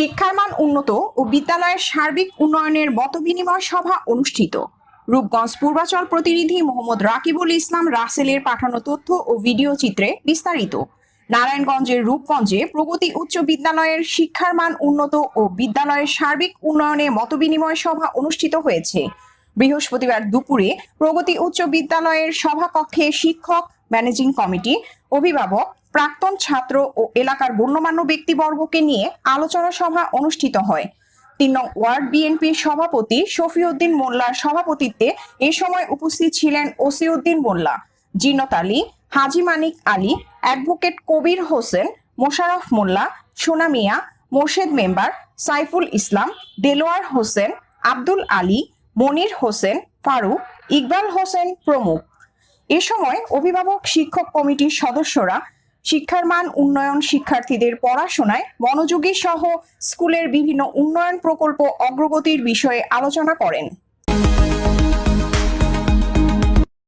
শিক্ষার মান উন্নত ও বিদ্যালয়ের সার্বিক উন্নয়নের মতবিনিময় সভা অনুষ্ঠিত। রূপগঞ্জ পূর্বাচল প্রতিনিধি মোহাম্মদ রাকিবুল ইসলাম রাসেলের পাঠানো তথ্য ও ভিডিও চিত্রে বিস্তারিত। নারায়ণগঞ্জের রূপগঞ্জে প্রগতি উচ্চ বিদ্যালয়ের শিক্ষার মান উন্নত ও বিদ্যালয়ের সার্বিক উন্নয়নে মতবিনিময় সভা অনুষ্ঠিত হয়েছে। বৃহস্পতিবার দুপুরে প্রগতি উচ্চ বিদ্যালয়ের সভাকক্ষে শিক্ষক, ম্যানেজিং কমিটি, অভিভাবক প্রাক্তন ছাত্র ও এলাকার গণ্যমান্য ব্যক্তিবর্গকে নিয়ে আলোচনা সভা অনুষ্ঠিত হয়। তিন নং ওয়ার্ড বিএনপির সভাপতি শফিউদ্দিন মোল্লার সভাপতিত্বে এ সময় উপস্থিত ছিলেন ওসিউদ্দিন মোল্লা জিনত আলী, হাজি মানিক আলী, অ্যাডভোকেট কবির হোসেন মোশারফ মোল্লা, সোনা মিয়া, মোর্শেদ মেম্বার সাইফুল ইসলাম, দেলোয়ার হোসেন, আব্দুল আলী, মনির হোসেন, ফারুক, ইকবাল হোসেন প্রমুখ। এ সময় অভিভাবক শিক্ষক কমিটির সদস্যরা শিক্ষার মান, উন্নয়ন শিক্ষার্থীদের পড়াশোনায় মনোযোগী সহ স্কুলের বিভিন্ন উন্নয়ন প্রকল্প অগ্রগতির বিষয়ে আলোচনা করেন।